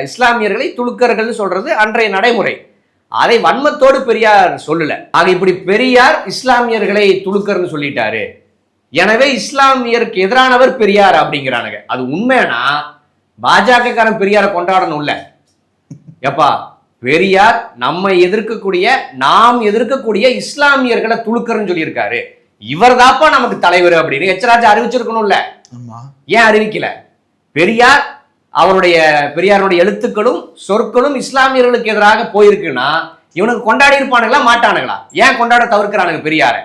இஸ்லாமியர்களை துலுக்கர்கள் சொல்றது அன்றைய நடைமுறை. அதை வன்மத்தோடு பெரியார் சொல்லல. ஆக இப்படி பெரியார் இஸ்லாமியர்களை துலுக்கர்னு சொல்லிட்டாரு. எனவே இஸ்லாமியருக்கு எதிரானவர் பெரியார் அப்படிங்கிறானுங்க. அது உண்மையானா? பாஜக காரன் பெரியாரை இல்ல. எப்பா பெரியார் நம்மை எதிர்க்கக்கூடிய நாம் எதிர்க்கக்கூடிய இஸ்லாமியர்களை துளுக்கர்னு சொல்லியிருக்காரு. இவர் நமக்கு தலைவர் அப்படின்னு எச்சராஜா அறிவிச்சிருக்கணும்ல. ஆமா. ஏன் அறிவிக்கல? பெரியார் அவருடைய பெரியாருடைய எழுத்துக்களும் சொற்களும் இஸ்லாமியர்களுக்கு எதிராக போயிருக்குன்னா இவனுக்கு கொண்டாடி இருப்பானுங்களா மாட்டானுங்களா? ஏன் கொண்டாட தவிர்க்கிறானுங்க பெரியார?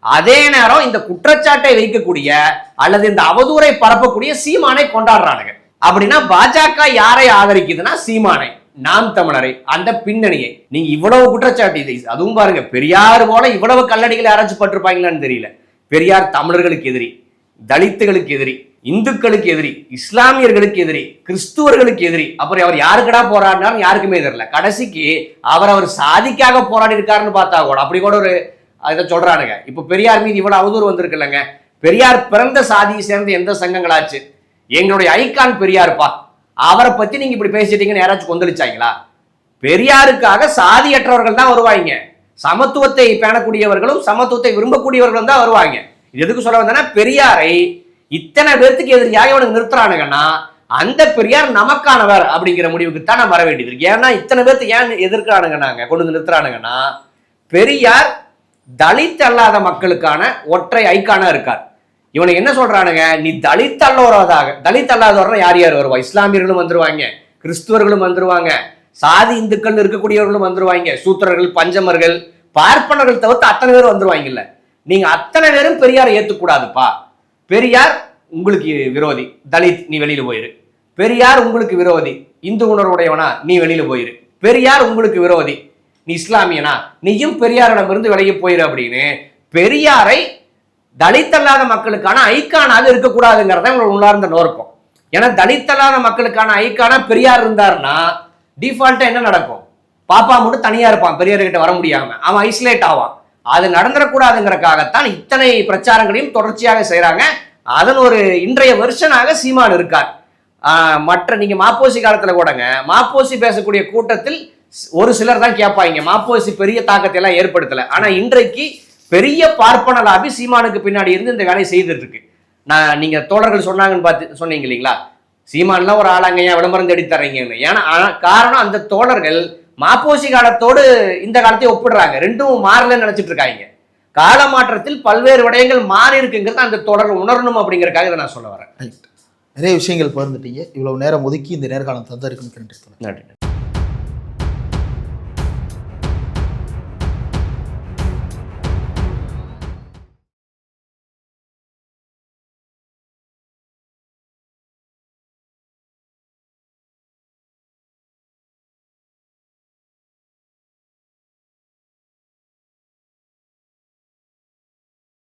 அதே நேரம் இந்த குற்றச்சாட்டை வைக்கக்கூடிய அல்லது இந்த அவதூறை பரப்பக்கூடிய சீமானை கொண்டாடுறானுங்க. அப்படின்னா பாஜக யாரை ஆதரிக்குதுன்னா சீமானை. நாம் தமிழரை அந்த பின்னணியை நீங்க இவ்வளவு குற்றச்சாட்டு இதை அதுவும் பாருங்க பெரியார் போல இவ்வளவு கல்லடிகளை அரைச்சு பட்டிருப்பாங்களான்னு தெரியல. பெரியார் தமிழர்களுக்கு எதிரி தலித்துகளுக்கு எதிரி இந்துக்களுக்கு எதிரி இஸ்லாமியர்களுக்கு எதிரி கிறிஸ்துவர்களுக்கு எதிரி அப்புறம் அவர் யாருக்கடா போராடினாலும் யாருக்குமே தெரியல. கடைசிக்கு அவர் அவர் சாதிக்காக போராடி இருக்காருன்னு பார்த்தா கூட அப்படி கூட ஒரு இதை சொல்றானுங்க. இப்போ பெரியார் மீது இவ்வளவு அவதூறு வந்திருக்குல்லங்க. பெரியார் பிறந்த சாதியை சேர்ந்த எந்த சங்கங்களாச்சு? எங்களுடைய ஐகான் பெரியார்ப்பா. அவரை பத்தி நீங்க இப்படி பேசிட்டீங்கன்னு யாராச்சும் கொந்தளிச்சாங்களா? பெரியாருக்காக சாதியற்றவர்கள் தான் வருவாங்க. சமத்துவத்தை பேணக்கூடியவர்களும் சமத்துவத்தை விரும்பக்கூடியவர்களும் தான் வருவாங்க. எதுக்கு சொல்ல வந்தேன்னா பெரியாரை இத்தனை பேர்த்துக்கு எதிரியாக இவனுக்கு நிறுத்துறானுங்கன்னா அந்த பெரியார் நமக்கானவர் அப்படிங்கிற முடிவுக்கு தான் நான் வர வேண்டியது இருக்கு. ஏன்னா இத்தனை பேர்த்து ஏன் எதிர்க்கிறானுங்க நாங்க கொண்டு வந்து நிறுத்துறானுங்கன்னா பெரியார் தலித் அல்லாத மக்களுக்கான ஒற்றை ஐக்கானா இருக்கார். இவனை என்ன சொல்றானுங்க? நீ தலித் அல்லாதவராக தலித் அல்லாதவர்னா யார் யார் வருவா? இஸ்லாமியர்களும் வந்துருவாங்க. கிறிஸ்துவர்களும் வந்துருவாங்க. சாதி இந்துக்கள் இருக்கக்கூடியவர்களும் வந்துருவாங்க. சூத்திரர்கள் பஞ்சமர்கள் பார்ப்பனர்கள் தவிர்த்து அத்தனை பேரும் வந்துருவாங்கல்ல. நீங்க அத்தனை பேரும் பெரியாரை ஏத்துக்கூடாதுப்பா. பெரியார் உங்களுக்கு விரோதி. தலித் நீ வெளியில போயிரு. பெரியார் உங்களுக்கு விரோதி. இந்து உணர்வுடையவனா நீ வெளியில போயிரு. பெரியார் உங்களுக்கு விரோதி. நீ இஸ்லாமியனா? நீயும் பெரியாரிடமிருந்து விலகி போயிரு அப்படின்னு பெரியாரை தலித் அல்லாத மக்களுக்கான ஐக்கானாக இருக்கக்கூடாதுங்கிறத உங்களை உள்ளார்ந்த நோக்கம். ஏன்னா தலித் அல்லாத மக்களுக்கான ஐக்கானா பெரியார் இருந்தாருன்னா டிஃபால்ட்டாக என்ன நடக்கும்? பாப்பா மட்டும் தனியாக இருப்பான் பெரியார்கிட்ட வர முடியாம. அவன் ஐசோலேட் ஆவான். அது நடந்துடக்கூடாதுங்கிறக்காகத்தான் இத்தனை பிரச்சாரங்களையும் தொடர்ச்சியாக செய்கிறாங்க அதன் ஒரு இன்றைய வருஷனாக சீமான் இருக்கார். மற்ற நீங்கள் மாப்போசி காலத்தில் கூடங்க மாப்போசி பேசக்கூடிய கூட்டத்தில் ஒரு சிலர் தான் கேட்பாங்க. மாப்போசி பெரிய தாக்கத்தை எல்லாம் ஏற்படுத்தலை. ஆனால் இன்றைக்கு பெரிய பார்ப்பன லாபி சீமானுக்கு பின்னாடி இருந்து இந்த வேலையை செய்துட்டு இருக்கு நான் நீங்க தோழர்கள் சொன்னாங்கன்னு பார்த்து சொன்னீங்க இல்லைங்களா? சீமான்லாம் ஒரு ஆளாங்க ஏன் விளம்பரம் தேடி தர்றீங்கன்னு. ஏன்னா காரணம் அந்த தோழர்கள் மாப்போசி காலத்தோடு இந்த காலத்தை ஒப்பிடுறாங்க. ரெண்டும் மாறலன்னு நினைச்சிட்டு இருக்காங்க கால மாற்றத்தில் பல்வேறு விடயங்கள் மாறி இருக்குங்கிறது அந்த தொடர் உணரணும் அப்படிங்கறதுக்காக இதை நான் சொல்ல வரேன். நிறைய விஷயங்கள் பகிர்ந்துட்டீங்க. இவ்வளவு நேரம் ஒதுக்கி இந்த நேர்காலம் தோழர். நன்றி.